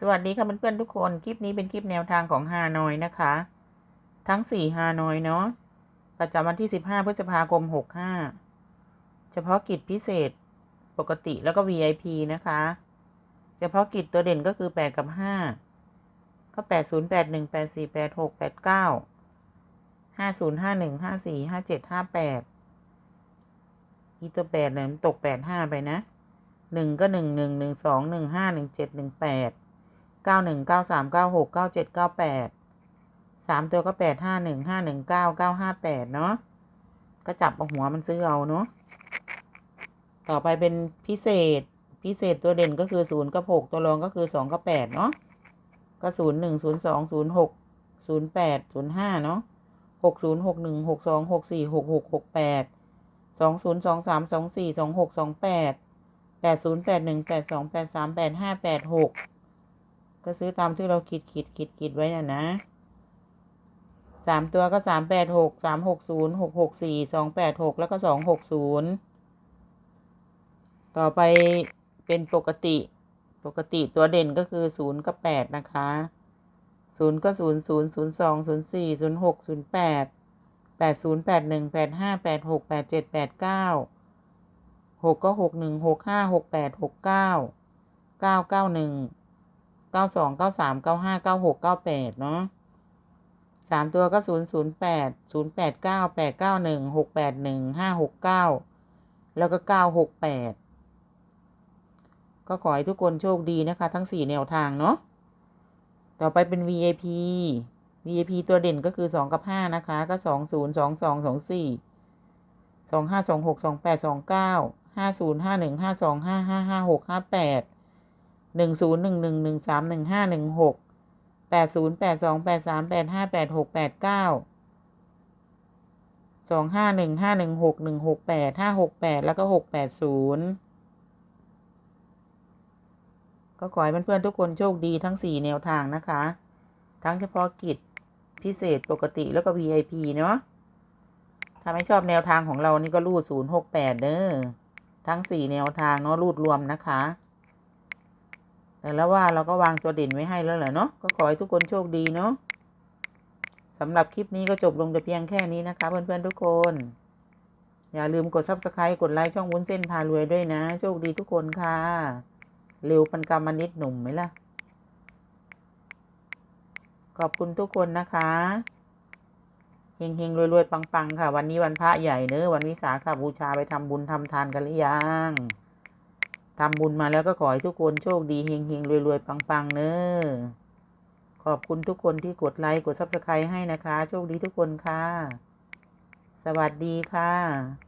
สวัสดีค่ะเพื่อนๆทุกคน คลิปนี้เป็นคลิปแนวทางของฮานอยนะคะ ทั้งสี่ฮานอยเนาะ ประจำวันที่สิบห้าพฤษภาคมหกห้า เฉพาะกิจพิเศษปกติแล้วก็ VIP นะคะ เฉพาะกิจตัวเด่นก็คือแปดกับห้า ก็แปดศูนย์แปดหนึ่งแปดสี่แปดหกแปดเก้า ห้าศูนย์ห้าหนึ่งห้าสี่ห้าเจ็ดห้าแปด อีตัวแปดเนี่ยมันตกแปดห้าไปนะหนึ่งก็หนึ่งหนึ่งหนึ่งสองหนึ่งห้าหนึ่งเจ็ดหนึ่งแปด เก้าหนึ่งเก้าสามเก้าหกเก้าเจ็ดเก้าแปดสามตัวก็แปดห้าหนึ่งห้าหนึ่งเก้าเก้าห้าแปดเนาะก็จับเอาหัวมันซื้อเอาเนาะต่อไปเป็นพิเศษพิเศษตัวเด่นก็คือศูนย์กับหกตัวรองก็คือสองกับแปดเนาะก็ศูนย์หนึ่งศูนย์สองศูนย์หกศูนย์แปดศูนย์ห้าเนาะหกศูนย์หกหนึ่งหกสองหกสี่หกหกหกแปดสองศูนย์สองสามสองสี่สองหกสองแปดแปดศูนย์แปดหนึ่งแปดสองแปดสามแปดห้าแปดหก ก็ซื้อตามที่เราคิดคิดคิดคิดไว้น่ะนะสามตัวก็สามแปดหกสามหกศูนย์หกหกสี่สองแปดหกแล้วก็สองหกศูนย์ต่อไปเป็นปกติปกติตัวเด่นก็คือศูนย์กับแปดนะคะศูนย์ก็ศูนย์ศูนย์ศูนย์สองศูนย์สี่ศูนย์หกศูนย์แปดแปดศูนย์แปดหนึ่งแปดห้าแปดหกแปดเจ็ดแปดเก้าหกก็หกหนึ่งหกห้าหกแปดหกเก้าเก้าเก้าหนึ่ง เก้าสองเก้าสามเก้าห้าเก้าหกเก้าแปดเนาะสามตัวก็ศูนย์ศูนย์แปดศูนย์แปดเก้าแปดเก้าหนึ่งหกแปดหนึ่งห้าหกเก้าแล้วก็เก้าหกแปดก็ขอให้ทุกคนโชคดีนะคะ ทั้งสี่แนวทางเนาะต่อไปเป็น VIP VIP ตัวเด่นก็คือสองกับห้านะคะ ก็สองศูนย์สองสองสองสี่สองห้าสองหกสองแปดสองเก้าห้าศูนย์ห้าหนึ่งห้าสองห้าห้าห้าหกห้าแปด หนึ่งศูนย์หนึ่งหนึ่งหนึ่งสามหนึ่งห้าหนึ่งหกแปดศูนย์แปดสองแปดสามแปดห้าแปดหกแปดเก้าสองห้าหนึ่งห้าหนึ่งหกหนึ่งหกแปดห้าหกแปดแล้วก็หกแปดศูนย์ก็ขอให้เพื่อนๆทุกคนโชคดีทั้ง 4 แนวทางนะคะ ทั้งเฉพาะกิจพิเศษปกติแล้วก็ VIP เนาะถ้าไม่ชอบแนวทางของเรานี่ก็รูด 068 เด้อทั้ง 4 แนวทางเนาะรูดรวมนะคะ แต่แล้วว่าเราก็วางตัวเด่นไว้ให้แล้วแหละเนาะก็ขอให้ทุกคนโชคดีเนาะสำหรับคลิปนี้ก็จบลงแต่เพียงแค่นี้นะคะ เพื่อนๆทุกคน อย่าลืมกด subscribe กดไลค์ช่องวุ้นเส้นพารวยด้วยนะ โชคดีทุกคนค่ะ เร็วปันกรรมนิดหนุ่มไหมล่ะ ขอบคุณทุกคนนะคะเฮงเฮงรวยรวยปังปังค่ะ วันนี้วันพระใหญ่เนอะวันวิสาขบูชาไปทำบุญทำทานกันหรือยัง ทำบุญมาแล้วก็ขอให้ทุกคนโชคดีเฮงเฮงรวยรวยปังปังเนอขอบคุณทุกคนที่กดไลค์กดซับสไครต์ให้นะคะ โชคดีทุกคนค่ะ สวัสดีค่ะ